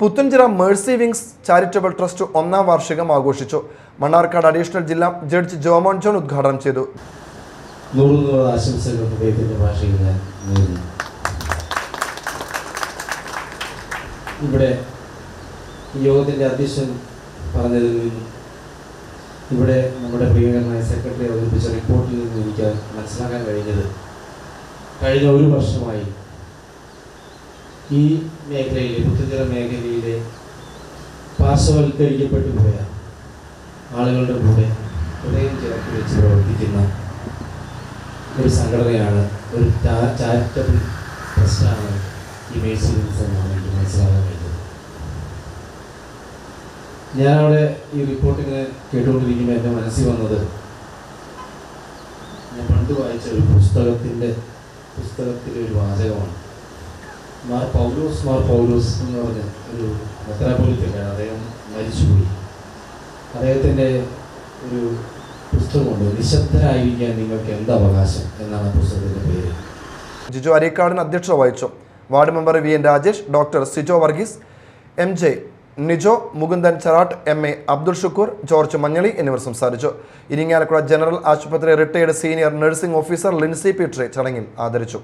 Puthenchira mercy wings charitable trust ഒന്നാം വാർഷികം ആഘോഷിച്ചു. മണ്ണാർക്കാട് അഡീഷണൽ ജില്ലാ ജഡ്ജ് ജോമോൻ ജോൺ ഉദ്ഘാടനം ചെയ്തു. ഇവിടെ ഈ യോഗത്തിന്റെ അധ്യക്ഷൻ പറഞ്ഞതിൽ ഇവിടെ നമ്മുടെ പ്രിയകരനായ സെക്രട്ടറി അവതരിപ്പിച്ച റിപ്പോർട്ടിൽ നിന്ന് എനിക്ക് മനസ്സിലാക്കാൻ കഴിഞ്ഞത് കഴിഞ്ഞ ഒരു വർഷമായി ഈ മേഖലയിലെ പുത്തുചിറ മേഖലയിലെ പാർശ്വവൽക്കരിക്കപ്പെട്ടു പോയ ആളുകളുടെ കൂടെ ഹൃദയം ചിറക്കി വെച്ച് പ്രവർത്തിക്കുന്ന ഒരു സംഘടനയാണ് ഒരു ചാരിറ്റബിൾ ട്രസ്റ്റാണ് ഈ മേഴ്സി വിങ്സ് എന്നാണ് എനിക്ക് മനസ്സിലാക്കാൻ കഴിഞ്ഞത്. ഞാനവിടെ ഈ റിപ്പോർട്ടിങ്ങനെ കേട്ടുകൊണ്ടിരിക്കുമ്പോൾ എന്റെ മനസ്സിൽ വന്നത് ഞാൻ പണ്ട് വായിച്ച ഒരു പുസ്തകത്തിന്റെ പുസ്തകത്തിലെ ഒരു വാചകമാണ്. മാർ പൗലോസ് മാർ പൗലോസ് എന്ന് പറഞ്ഞ ഒരു മെത്രാപോലിത്തക്കാണ് അദ്ദേഹം മരിച്ചുപോയി. അദ്ദേഹത്തിന്റെ ഒരു പുസ്തകമുണ്ട്. നിശബ്ദരായിരിക്കാൻ നിങ്ങൾക്ക് എന്ത് അവകാശം? എന്നാണ് പുസ്തകത്തിന്റെ പേര്. ജിജു അരീക്കാടിന് അധ്യക്ഷത വഹിച്ചു. Ward member V N Rajesh doctor Sijo Varghese M J Nijo Mukundan Cherattu M A Abdul Shukoor George Manjali എന്നിവർ സംസാരിച്ചു. ഇരിങ്ങാലക്കുട ജനറൽ ആശുപത്രി retired senior nursing officer Lincy പീട്രെ ചടങ്ങിൽ ആദരിച്ചു.